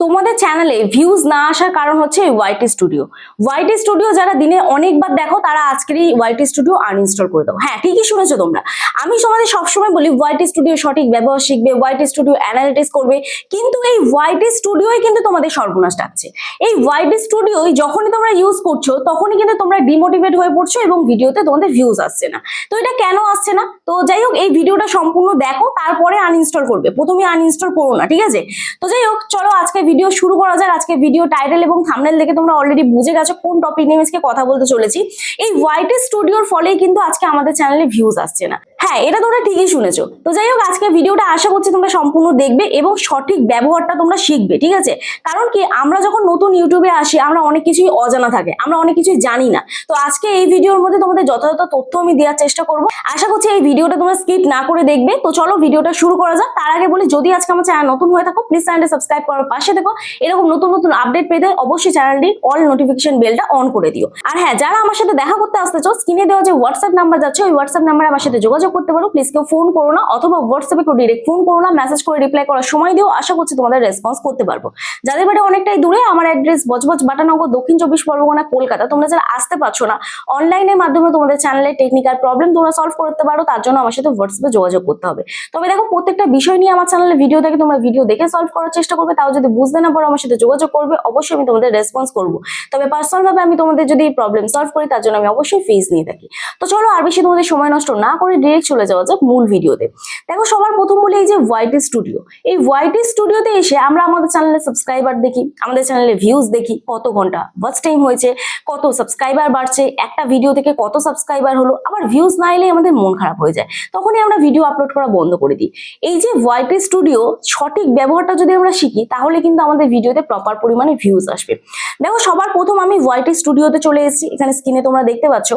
তোমাদের চ্যানেলে ভিউজ না আসার কারণ হচ্ছে ওয়াইটি স্টুডিও ওয়াইটি স্টুডিও যারা দিনে অনেকবার দেখো, তারা আজকেরই ওয়াইটি স্টুডিও আনইনস্টল করে দাও। হ্যাঁ ঠিকই শুনেছো তোমরা। আমি তোমাদের সবসময় বলি ওয়াইটি স্টুডিও সঠিক ব্যবহার শিখবে ওয়াইটি স্টুডিও অ্যানালিটিক্স করবে, কিন্তু এই ওয়াইটি স্টুডিওই কিন্তু তোমাদের সর্বনাশ ডাকছে। এই ওয়াইটি স্টুডিওই যখনই তোমরা ইউজ করছ, তখনই কিন্তু তোমরা ডিমোটিভেট হয়ে পড়ছো এবং ভিডিওতে তোমাদের ভিউজ আসছে না। তো এটা কেন আসছে না? তো যাই হোক, এই ভিডিওটা সম্পূর্ণ দেখো, তারপরে আনইনস্টল করবে। প্রথমে আনইনস্টল করো না, ঠিক আছে? তো যাই হোক, চলো আজকে ভিডিও শুরু করা যাক। আজকে ভিডিও টাইটেল এবং থামনেল দেখে তোমরা অলরেডি বুঝে গেছো কোন টপিক নিয়ে আজকে কথা বলতে চলেছি। এই হোয়াইট স্টুডিওর ফলেই কিন্তু আজকে আমাদের চ্যানেলে ভিউজ আসছে না। হ্যাঁ এটা তোমরা ঠিকই শুনেছো। তো যাই হোক, আজকে ভিডিওটা আশা করছি তোমরা সম্পূর্ণ দেখবে এবং সঠিক ব্যবহারটা তোমরা শিখবে, ঠিক আছে? কারণ কি, আমরা যখন নতুন ইউটিউবে আসি, আমরা অনেক কিছুই অজানা থাকে, আমরা অনেক কিছুই জানি না। তো আজকে এই ভিডিওর মধ্যে তোমাদের যথাযথ তথ্য আমি দেওয়ার চেষ্টা করব। আশা করছি এই ভিডিওটা তোমরা স্কিপ না করে দেখবে। তো চলো ভিডিওটা শুরু করা যাক। তার আগে বলি, যদি আজকে আমার চ্যানেল নতুন হয়ে থাকো প্লিজ চ্যানেলটা সাবস্ক্রাইব করার পাশে দেখো এরকম নতুন নতুন আপডেট পেতে অবশ্যই চ্যানেলটির অল নোটিফিকেশন বেলটা অন করে দিও। আর হ্যাঁ যারা আমার সাথে দেখা করতে আসতে চাও স্ক্রিনে দেওয়া যে হোয়াটসঅ্যাপ নাম্বার যাচ্ছে, ওই হোয়াটসঅ্যাপ নাম্বারে আমার সাথে যোগাযোগ করতে পারো। প্লিজ কেউ ফোন করো না, অথবা হোয়াটসঅ্যাপে কেউ ডিরেক্ট ফোন করো না মেসেজ করে রিপ্লাই করার সময় দিও। আশা করছি তোমাদের রেসপন্স করতে পারব। যাদের বাড়ি অনেকটাই দূরে, আমার অ্যাড্রেস বজবজ বাটানগর, দক্ষিণ চব্বিশ পরগনা, কলকাতা। তোমরা যারা আসতে পারছ না অনলাইনের মাধ্যমে তোমাদের চ্যানেলের টেকনিক্যাল প্রবলেম তোমরা সলভ করতে পারো, তার জন্য আমার সাথে হোয়াটসঅ্যাপে যোগাযোগ করতে হবে। তবে দেখো, প্রত্যেকটা বিষয় নিয়ে আমার চ্যানেলে ভিডিও দেখে তোমরা ভিডিও দেখে সলভ করার চেষ্টা করবে, তাও যদি বুঝতে না পারো আমার সাথে যোগাযোগ করবে, অবশ্যই আমি তোমাদের রেসপন্স করব। তবে পার্সোনাল ভাবে আমি তোমাদের যদি প্রবলেম সলভ করি, তার জন্য আমি অবশ্যই ফিজ নিয়ে থাকি। তো চলো আর বেশি তোমাদের সময় নষ্ট না করে ডিরেক্ট চলে যাওয়া যাক মূল ভিডিওতে দেখো সবার প্রথম বলি এই যে ওয়াইটি স্টুডিও এই ওয়াইটি স্টুডিওতে এসে আমরা আমাদের চ্যানেলে সাবস্ক্রাইবার দেখি, আমাদের চ্যানেলে ভিউজ দেখি, কত ঘণ্টা ওয়াচ টাইম হয়েছে, কত সাবস্ক্রাইবার বাড়ছে, একটা ভিডিও থেকে কত সাবস্ক্রাইবার হলো, আবার ভিউজ না এলে আমাদের মন খারাপ হয়ে যায়। তখনই আমরা ভিডিও আপলোড করা বন্ধ করে দিই। এই যে ওয়াইটি স্টুডিও সঠিক ব্যবহারটা যদি আমরা শিখি, তাহলে কিন্তু আমাদের ভিডিওতে প্রপার পরিমাণে ভিউজ আসবে। দেখো, সবার প্রথম আমি ওয়াইটি স্টুডিওতে চলে এসেছি। এখানে স্ক্রিনে তোমরা দেখতে পাচ্ছ।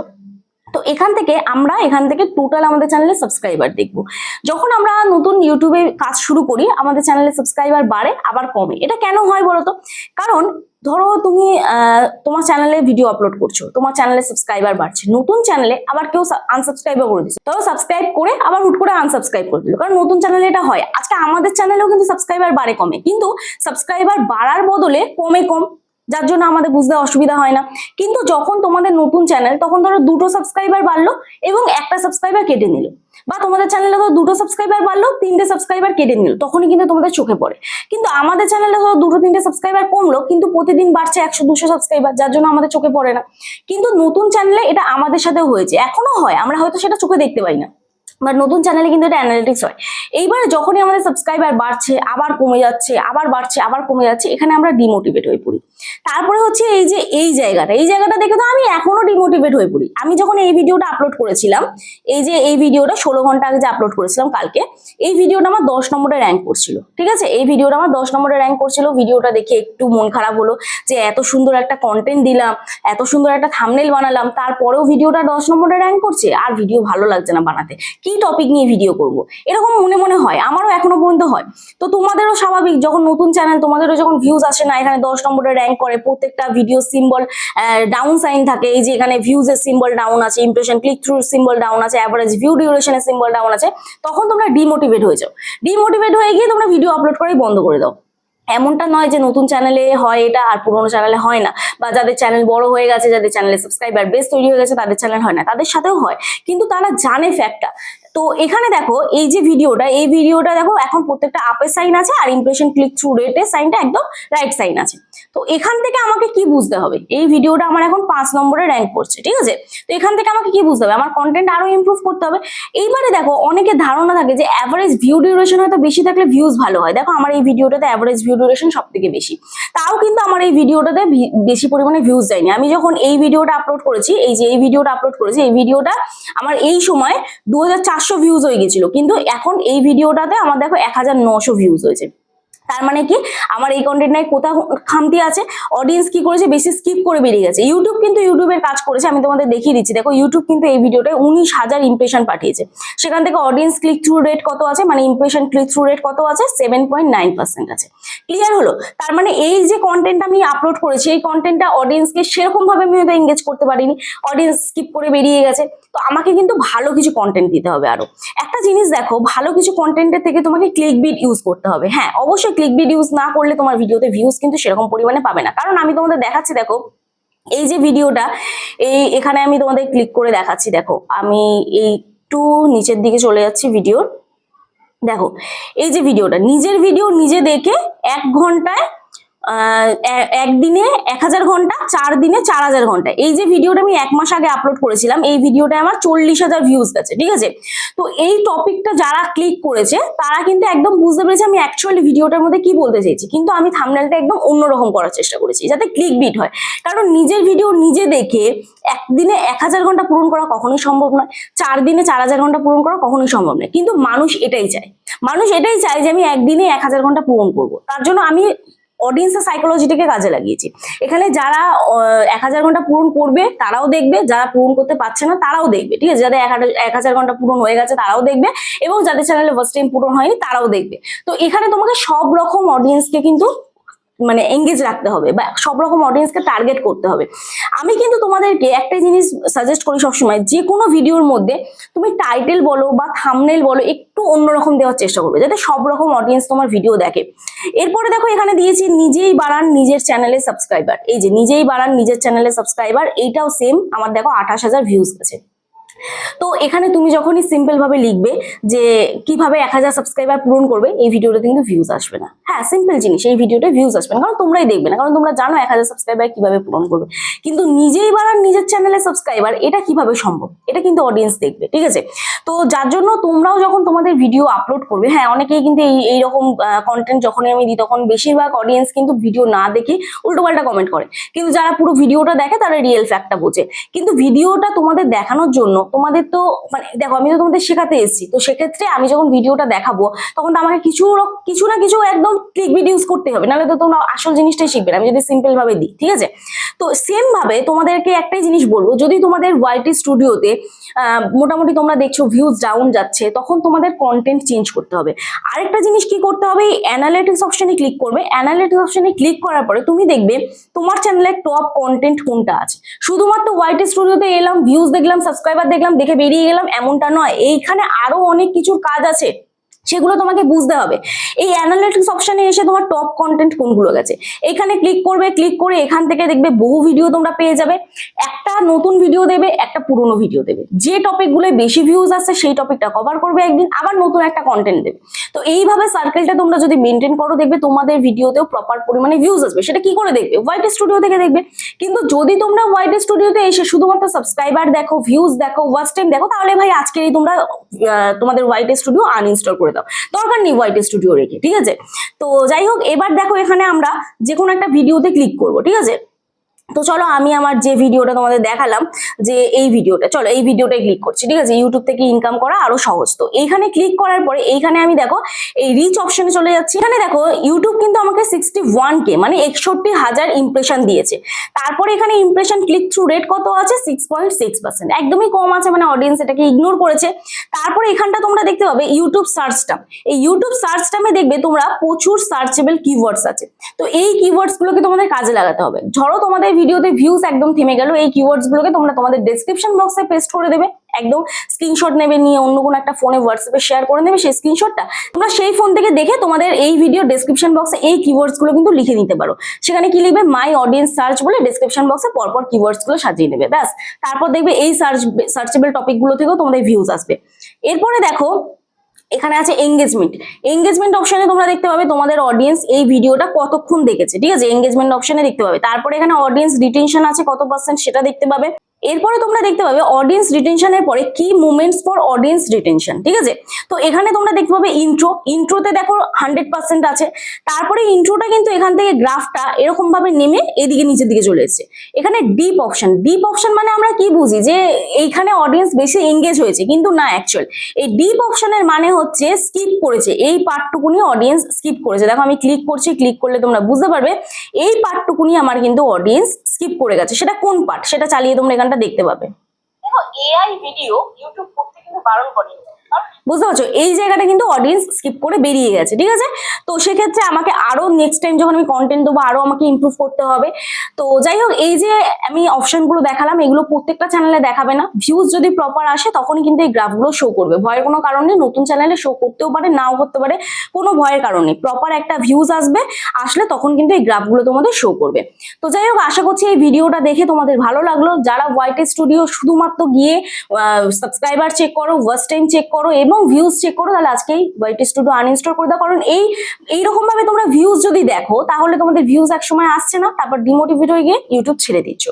তো এখান থেকে আমরা এখান থেকে টোটাল আমাদের চ্যানেলে সাবস্ক্রাইবার দেখব। যখন আমরা নতুন ইউটিউবে কাজ শুরু করি, আমাদের চ্যানেলে সাবস্ক্রাইবার বাড়ে, আবার কমে। এটা কেন হয় বলতো? কারণ ধরো তুমি তোমার চ্যানেলে ভিডিও আপলোড করছ, তোমার চ্যানেলে সাবস্ক্রাইবার বাড়ছে, নতুন চ্যানেলে আবার কেউ আনসাবস্ক্রাইবার করে দিচ্ছে ধরো সাবস্ক্রাইব করে আবার হুট করে আনসাবস্ক্রাইব করে দিল, কারণ নতুন চ্যানেলে এটা হয়। আজকে আমাদের চ্যানেলেও কিন্তু সাবস্ক্রাইবার বাড়ে কমে, কিন্তু সাবস্ক্রাইবার বাড়ার বদলে কমে কম, যার জন্য আমাদের বুঝতে অসুবিধা হয় না। কিন্তু যখন তোমাদের নতুন চ্যানেল তখন ধরো দুটো সাবস্ক্রাইবার বাড়লো এবং একটা সাবস্ক্রাইবার কেটে নিল। বা তোমাদের চ্যানেলে ধরো দুটো সাবস্ক্রাইবার বাড়লো, তিনটে সাবস্ক্রাইবার কেটে নিল, তখনই কিন্তু তোমাদের চোখে পড়ে। কিন্তু আমাদের চ্যানেলে ধরো দুটো তিনটে সাবস্ক্রাইবার কমলো, কিন্তু প্রতিদিন বাড়ছে একশো দুশো সাবস্ক্রাইবার যার জন্য আমাদের চোখে পড়ে না। কিন্তু নতুন চ্যানেলে এটা আমাদের সাথেও হয়েছে। এখনও হয়, আমরা হয়তো সেটা চোখে দেখতে পাই না। বাট নতুন চ্যানেলে কিন্তু এটা অ্যানালিটিক্স হয়। এইবারে যখনই আমাদের সাবস্ক্রাইবার বাড়ছে, আবার কমে যাচ্ছে, আবার বাড়ছে, আবার কমে যাচ্ছে, এখানে আমরা ডিমোটিভেট হয়ে পড়ি। তারপরে হচ্ছে এই যে এই জায়গাটা এই জায়গাটা দেখে তো আমি এখনও ডিমোটিভেট হয়ে পড়ি। আমি যখন এই ভিডিওটা আপলোড করেছিলাম, এই যে এই ভিডিওটা ষোলো ঘণ্টা আগে যে আপলোড করেছিলাম কালকে, এই ভিডিওটা আমার দশ নম্বরে র্যাঙ্ক করছিল, ঠিক আছে? এই ভিডিওটা আমার দশ নম্বরে র্যাঙ্ক করছিল, ভিডিওটা দেখে একটু মন খারাপ হলো যে এত সুন্দর একটা কন্টেন্ট দিলাম, এত সুন্দর একটা থামনেল বানালাম, তারপরেও ভিডিওটা দশ নম্বরে র্যাঙ্ক করছে, আর ভিডিও ভালো লাগছে না বানাতে। কি টপিক নিয়ে ভিডিও করব? এরকম মনে মনে হয়, আমারও এখনও পর্যন্ত হয়। তো তোমাদেরও স্বাভাবিক, যখন নতুন চ্যানেল তোমাদেরও যখন ভিউজ আসে না, এখানে দশ নম্বরে র্যাঙ্ক করে প্রত্যেকটা ভিডিও সিম্বল ডাউন সাইন থাকে। এই যে এখানে ভিউজ এর সিম্বল ডাউন আছে impression click through symbol down আছে অ্যাভারেজ ভিউ ডিউরেশনের সিম্বল ডাউন আছে, তখন তোমরা ডিমোটিভেট হয়ে যাও। ডিমোটিভেট হয়ে গিয়ে তোমরা ভিডিও আপলোড করাই বন্ধ করে দাও। এমনটা নয় যে নতুন চ্যানেলে হয় এটা আর পুরোনো চ্যানেলে হয় না, বা যাদের চ্যানেল বড় হয়ে গেছে, যাদের চ্যানেলে সাবস্ক্রাইবার বেস তৈরি হয়ে গেছে, তাদের চ্যানেল হয় না, তাদের সাথেও হয়। কিন্তু তারা জানে ফ্যাক্টটা তো এখানে দেখো, এই যে ভিডিওটা এই ভিডিওটা দেখো, এখন প্রত্যেকটা আপের সাইন আছে, আর ইমপ্রেশন ক্লিক থ্রু রেটের সাইনটা একদম রাইট সাইন আছে। তো এখান থেকে আমাকে কি বুঝতে হবে? এই ভিডিওটা আমার এখন পাঁচ নম্বরে র্যাঙ্ক করছে, ঠিক আছে? তো এখান থেকে আমাকে কি বুঝতে হবে? আমার কন্টেন্ট আরও ইমপ্রুভ করতে হবে। এইবারে দেখো, অনেকে ধারণা থাকে যে অ্যাভারেজ ভিউ ডিউরেশন হয়তো বেশি থাকলে ভিউজ ভালো হয়। দেখো, আমার এই ভিডিওটাতে অ্যাভারেজ ভিউ ডিউরেশন সব থেকে বেশি। তাও কিন্তু আমার এই ভিডিওটাতে বেশি পরিমাণে ভিউজ যায়নি আমি যখন এই ভিডিওটা আপলোড করেছি, এই যে এই ভিডিওটা আপলোড করেছি, এই ভিডিওটা আমার এই সময় দু হাজার চারশো ভিউজ হয়ে গেছিল। কিন্তু এখন এই ভিডিওটাতে আমার দেখো এক ভিউজ হয়েছে। তার মানে কি? আমার এই কন্টেন্ট কন্টেন্টটায় কোথাও খামতি আছে। অডিয়েন্স কি করেছে? বেশি স্কিপ করে বেরিয়ে গেছে। ইউটিউব কিন্তু ইউটিউবের কাজ করেছে, আমি তোমাদের দেখিয়ে দিচ্ছি। দেখো ইউটিউব কিন্তু এই ভিডিওটায় উনিশ হাজার ইমপ্রেশন পাঠিয়েছে। সেখান থেকে অডিয়েন্স ক্লিক থ্রু রেট কত আছে? মানে ইমপ্রেশন ক্লিক থ্রু রেট কত আছে? সেভেন পয়েন্ট নাইন পার্সেন্ট আছে। ক্লিয়ার হলো? তার মানে এই যে কন্টেন্ট আমি আপলোড করেছি, এই কন্টেন্টটা অডিয়েন্সকে সেরকমভাবে আমি হয়তো এঙ্গেজ করতে পারিনি। অডিয়েন্স স্কিপ করে বেরিয়ে গেছে। তো আমাকে কিন্তু ভালো কিছু কন্টেন্ট দিতে হবে আরও। একটা জিনিস দেখো, ভালো কিছু কন্টেন্টের থেকে তোমাকে ক্লিক বিট ইউজ করতে হবে। হ্যাঁ অবশ্যই ক্লিক ভিডিওস ইউজ না করলে তোমার ভিডিওতে ভিউজ কিন্তু সেরকম পরিমাণে পাবে না। কারণ আমি তোমাদের দেখাচ্ছি, দেখো, এই যে ভিডিওটা এই এখানে আমি তোমাদের ক্লিক করে দেখাচ্ছি, দেখো, আমি এই একটু নিচের দিকে চলে যাচ্ছি ভিডিওর দেখো, এই যে ভিডিওটা নিজের ভিডিও নিজে দেখে এক ঘন্টায় একদিনে এক হাজার ঘণ্টা চার দিনে চার হাজার ঘণ্টা। এই যে ভিডিওটা আমি এক মাস আগে আপলোড করেছিলাম, এই ভিডিওটা আমার চল্লিশ হাজার ভিউজ গেছে, ঠিক আছে? তো এই টপিকটা যারা ক্লিক করেছে, তারা কিন্তু একদম বুঝতে পেরেছে আমি অ্যাকচুয়ালি ভিডিওটার মধ্যে কি বলতে চাইছি। কিন্তু আমি থামনেলটা একদম অন্যরকম করার চেষ্টা করেছি, যাতে ক্লিক বিট হয়। কারণ নিজের ভিডিও নিজে দেখে একদিনে এক হাজার ঘণ্টা পূরণ করা কখনোই সম্ভব নয় চার দিনে চার হাজার ঘণ্টা পূরণ করা কখনোই সম্ভব নয়। কিন্তু মানুষ এটাই চায়। মানুষ এটাই চায় যে আমি একদিনে এক হাজার ঘণ্টা পূরণ করব। তার জন্য আমি অডিয়েন্সের সাইকোলজিটাকে কাজে লাগিয়েছি। এখানে যারা এক হাজার ঘণ্টা পূরণ করবে, তারাও দেখবে, যারা পূরণ করতে পারছে না, তারাও দেখবে, ঠিক আছে? যাদের এক হাজার- ঘণ্টা পূরণ হয়ে গেছে, তারাও দেখবে, এবং যাদের চ্যানেলে ফার্স্ট টাইম পূরণ হয়নি, তারাও দেখবে। তো এখানে তোমাকে সব রকম অডিয়েন্সকে কিন্তু মানে এঙ্গেজ রাখতে হবে বা সব রকম অডিয়েন্সকে টার্গেট করতে হবে। আমি কিন্তু তোমাদেরকে একটা জিনিস সাজেস্ট করি সবসময় যে কোনো ভিডিওর মধ্যে তুমি টাইটেল বলো বা থামনেল বলো, একটু অন্যরকম দেওয়ার চেষ্টা করবে, যাতে সব রকম অডিয়েন্স তোমার ভিডিও দেখে। এরপরে দেখো এখানে দিয়েছি, নিজেই বাড়ান নিজের চ্যানেলে সাবস্ক্রাইবার এই যে নিজেই বাড়ান নিজের চ্যানেলে সাবস্ক্রাইবার এইটাও সেম আমার দেখো আঠাশ হাজার ভিউজ গেছে। তো এখানে তুমি যখনই সিম্পল ভাবে লিখবে যে কীভাবে এক হাজার সাবস্ক্রাইবার পূরণ করবে, এই ভিডিওটা কিন্তু ভিউজ আসবে না। হ্যাঁ সিম্পল জিনিস, এই ভিডিওটা ভিউজ আসবে না, কারণ তোমরাই দেখবে না, কারণ তোমরা জানো এক হাজার সাবস্ক্রাইবার কীভাবে পূরণ করবে। কিন্তু নিজেই বাড়ান নিজের চ্যানেলে সাবস্ক্রাইবার এটা কীভাবে সম্ভব? এটা কিন্তু অডিয়েন্স দেখবে, ঠিক আছে? তো যার জন্য তোমরাও যখন তোমাদের ভিডিও আপলোড করবে হ্যাঁ অনেকেই কিন্তু এই, এইরকম কন্টেন্ট যখনই আমি দিই, তখন বেশিরভাগ অডিয়েন্স কিন্তু ভিডিও না দেখে উল্টোপাল্টা কমেন্ট করে। কিন্তু যারা পুরো ভিডিওটা দেখে, তারা রিয়েল ফ্যাক্টটা বোঝে। কিন্তু ভিডিওটা তোমাদের দেখানোর জন্য তোমাদের তো মানে দেখো, আমি তো তোমাদের শেখাতে এসেছি। তো সেক্ষেত্রে আমি যখন ভিডিওটা দেখাবো, তখন তো আমাকে কিছু কিছু না কিছু একদম ক্লিক ভিডিওস করতে হবে। নাহলে তো তোমরা আসল জিনিসটাই শিখবে আমি যদি সিম্পল ভাবে দিই, ঠিক আছে? তো সেম ভাবে তোমাদেরকে একটাই জিনিস বলব, যদি তোমাদের ওয়াইটি স্টুডিওতে মোটামুটি তোমরা দেখছ ভিউজ ডাউন যাচ্ছে, তখন তোমাদের কন্টেন্ট চেঞ্জ করতে হবে। আরেকটা জিনিস কি করতে হবে? এই অ্যানালিটিক্স অপশনে ক্লিক করবে। অ্যানালিটিক্স অপশনে ক্লিক করার পরে তুমি দেখবে, তোমার চ্যানেলের টপ কন্টেন্ট কোনটা আছে? শুধুমাত্র ওয়াইটি স্টুডিওতে এলাম ভিউজ দেখলাম সাবস্ক্রাইবার দেখলাম দেখে বেরিয়ে গেলাম এমনটা নয়। এইখানে আরও অনেক কিছুর কাজ আছে। সেগুলো তোমাকে বুঝতে হবে। এই অ্যানালিটিক্স অপশনে এসে তোমার টপ কন্টেন্ট কোনগুলো গেছে? এখানে ক্লিক করবে ক্লিক করে এখান থেকে দেখবে বহু ভিডিও তোমরা পেয়ে যাবে। একটা নতুন ভিডিও দেবে, একটা পুরনো ভিডিও দেবে। যে টপিকগুলো বেশি ভিউজ আসছে সেই টপিকটা কভার করবে একদিন, আবার নতুন একটা কন্টেন্ট দেবে। তো এইভাবে সার্কেলটা তোমরা যদি মেনটেন করো, দেখবে তোমাদের ভিডিওতেও প্রপার পরিমাণে ভিউজ আসবে। সেটা কি করে দেখবে? হোয়াইট স্টুডিও থেকে দেখবে। কিন্তু যদি তোমরা হোয়াইট স্টুডিওতে এসে শুধুমাত্র সাবস্ক্রাইবার দেখো ভিউজ দেখো ওয়াচ টাইম দেখো, তাহলে ভাই আজকেই তোমরা তোমাদের হোয়াইট স্টুডিও আনইনস্টল করে দাও। দরকার নেই হোয়াইট স্টুডিও রেখে, ঠিক আছে? তো যাই হোক, এবার দেখো এখানে আমরা যে কোনো একটা ভিডিওতে ক্লিক করব, ঠিক আছে? তো চলো আমি আমার যে ভিডিওটা তোমাদের দেখালাম, যে এই ভিডিওটা চলো এই ভিডিওটাই ক্লিক করছি, ঠিক আছে? ইউটিউব থেকে ইনকাম করা আরও সহজ। তো এইখানে ক্লিক করার পরে এইখানে আমি দেখো, এই রিচ অপশনে চলে যাচ্ছি। এখানে দেখো ইউটিউব কিন্তু আমাকে সিক্সটি ওয়ান কে মানে একষট্টি হাজার ইমপ্রেশন দিয়েছে। তারপরে এখানে ইমপ্রেশন ক্লিক থ্রু রেট কত আছে? সিক্স পয়েন্ট সিক্স পার্সেন্ট একদমই কম আছে মানে অডিয়েন্স এটাকে ইগনোর করেছে। তারপরে এখানটা তোমরা দেখতে পাবে ইউটিউব সার্চ টার্ম এই ইউটিউব সার্চ টার্মে দেখবে তোমরা প্রচুর সার্চেবল কিওয়ার্ডস আছে। তো এই কিওয়ার্ডস গুলোকে তোমাদের কাজে লাগাতে হবে। ধরো তোমাদের ভিডিওতে ভিউজ একদম থেমে গেল। এই কিওয়ার্ডস গুলোকে তোমরা তোমাদের ডেসক্রিপশন বক্সে পেস্ট করে দেবে। একদম স্ক্রিনশট নেবে নিয়ে অন্য কোনো একটা ফোনে হোয়াটসঅ্যাপে শেয়ার করে নেবে সেই স্ক্রিনশটটা তোমরা সেই ফোন থেকে দেখে তোমাদের এই ভিডিও ডেসক্রিপশন বক্সে এই কিওয়ার্ডসগুলো কিন্তু লিখে নিতে পারো। সেখানে কি লিখবে? মাই অডিয়েন্স সার্চ বলে ডেসক্রিপশন বক্সে পরপর কিওয়ার্ডসগুলো সাজিয়ে নেবে। ব্যাস। তারপর দেখবে এই সার্চ সার্চেবল টপিকগুলো থেকেও তোমাদের ভিউজ আসবে। এরপরে দেখো এখানে আছে এঙ্গেজমেন্ট এঙ্গেজমেন্ট অপশনে তোমরা দেখতে পাবে তোমাদের অডিয়েন্স এই ভিডিওটা কতক্ষণ দেখেছে, ঠিক আছে? এঙ্গেজমেন্ট অপশনে দেখতে পাবে। তারপরে এখানে অডিয়েন্স ডিটেনশন আছে কত পার্সেন্ট সেটা দেখতে পাবে। এরপরে তোমরা দেখতে পাবে অডিয়েন্স রিটেনশনের পরে কি মুভমেন্টস ফর অডিয়েন্স রিটেনশন ঠিক আছে? তো এখানে তোমরা দেখতে পাবে ইন্ট্রো ইন্ট্রোতে দেখো হান্ড্রেড পার্সেন্ট আছে। তারপরে ইন্ট্রোটা কিন্তু এখান থেকে গ্রাফটা এরকম ভাবে নেমে এদিকে নিচের দিকে চলে এসেছে। এখানে ডিপ অপশন ডিপ অপশন মানে আমরা কি বুঝি? যে এইখানে অডিয়েন্স বেশি এঙ্গেজ হয়েছে, কিন্তু না অ্যাকচুয়াল এই ডিপ অপশনের মানে হচ্ছে স্কিপ করেছে। এই পার্টটুকুনি অডিয়েন্স স্কিপ করেছে। দেখো আমি ক্লিক করছি ক্লিক করলে তোমরা বুঝতে পারবে, এই পার্টটুকুনি আমার কিন্তু অডিয়েন্স স্কিপ করে গেছে। সেটা কোন পার্ট সেটা চালিয়ে তোমরা এখানটা দেখতে পাবে। দেখো এআই ভিডিও ইউটিউব করতে কিন্তু বারণ করেনি। বুঝতে পারছ? এই জায়গাটা কিন্তু অডিয়েন্স স্কিপ করে বেরিয়ে গেছে, ঠিক আছে? তো সেক্ষেত্রে আমাকে আরও নেক্সট টাইম যখন আমি কন্টেন্ট দেবো, আরও আমাকে ইমপ্রুভ করতে হবে। তো যাই হোক, এই যে আমি অপশনগুলো দেখালাম, এগুলো প্রত্যেকটা চ্যানেলে দেখাবে না। ভিউজ যদি প্রপার আসে তখন কিন্তু এই গ্রাফগুলো শো করবে। ভয়ের কোনো কারণ নতুন চ্যানেলে শো করতেও পারে, নাও করতে পারে, কোনো ভয়ের কারণ প্রপার একটা ভিউজ আসবে, আসলে তখন কিন্তু এই গ্রাফগুলো তোমাদের শো করবে। তো যাই হোক, আশা করছি এই ভিডিওটা দেখে তোমাদের ভালো লাগল। যারা হোয়াইট স্টুডিও শুধুমাত্র গিয়ে সাবস্ক্রাইবার চেক করো ওয়াচ টাইম চেক করো, এবং ভিউজ চেক করো, তাহলে আজকেই ওয়াইটি স্টুডিও আনইনস্টল করে দাও। কারণ এই এইরকম ভাবে তোমরা ভিউজ যদি দেখো, তাহলে তোমাদের ভিউজ এক সময় আসছে না। তারপর ডিমোটিভেট হয়ে গিয়ে ইউটিউব ছেড়ে দিচ্ছ।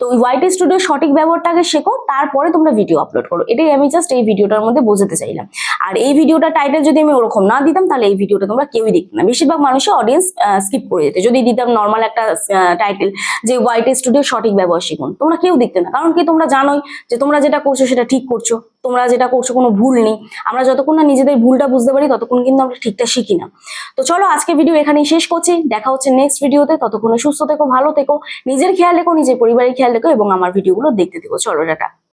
তো ওয়াইটি স্টুডিও সঠিক ব্যবহারটাকে শেখো, তারপরে তোমরা ভিডিও আপলোড করো। এটাই আমি জাস্ট এই ভিডিওটার মধ্যে বোঝাতে চাইলাম। আর এই ভিডিওটা টাইটেল যদি আমি ওরকম না দিতাম, তাহলে এই ভিডিওটা তোমরা কেউই দেখতে না। বেশিরভাগ মানুষই অডিয়েন্স স্কিপ করে যেতে। যদি দিতাম নর্মাল একটা টাইটেল যে হোয়াইট স্টুডিও সঠিক ব্যবহার শিখুন, তোমরা কেউ দেখতে না। কারণ কি তোমরা জানোই যে তোমরা যেটা করছ সেটা ঠিক করছ। তোমরা যেটা করছ কোনো ভুল নেই। আমরা যতক্ষণ না নিজেদের ভুলটা বুঝতে পারি, ততক্ষণ কিন্তু আমরা ঠিকটা শিখি না। তো চলো আজকে ভিডিও এখানেই শেষ করছি। দেখা হচ্ছে নেক্সট ভিডিওতে ততক্ষণে সুস্থ থেকো, ভালো থেকো। নিজের খেয়াল রেখো, নিজের পরিবারের খেয়াল রেখো এবং আমার ভিডিওগুলো দেখতে থেকো। চলো, টাটা।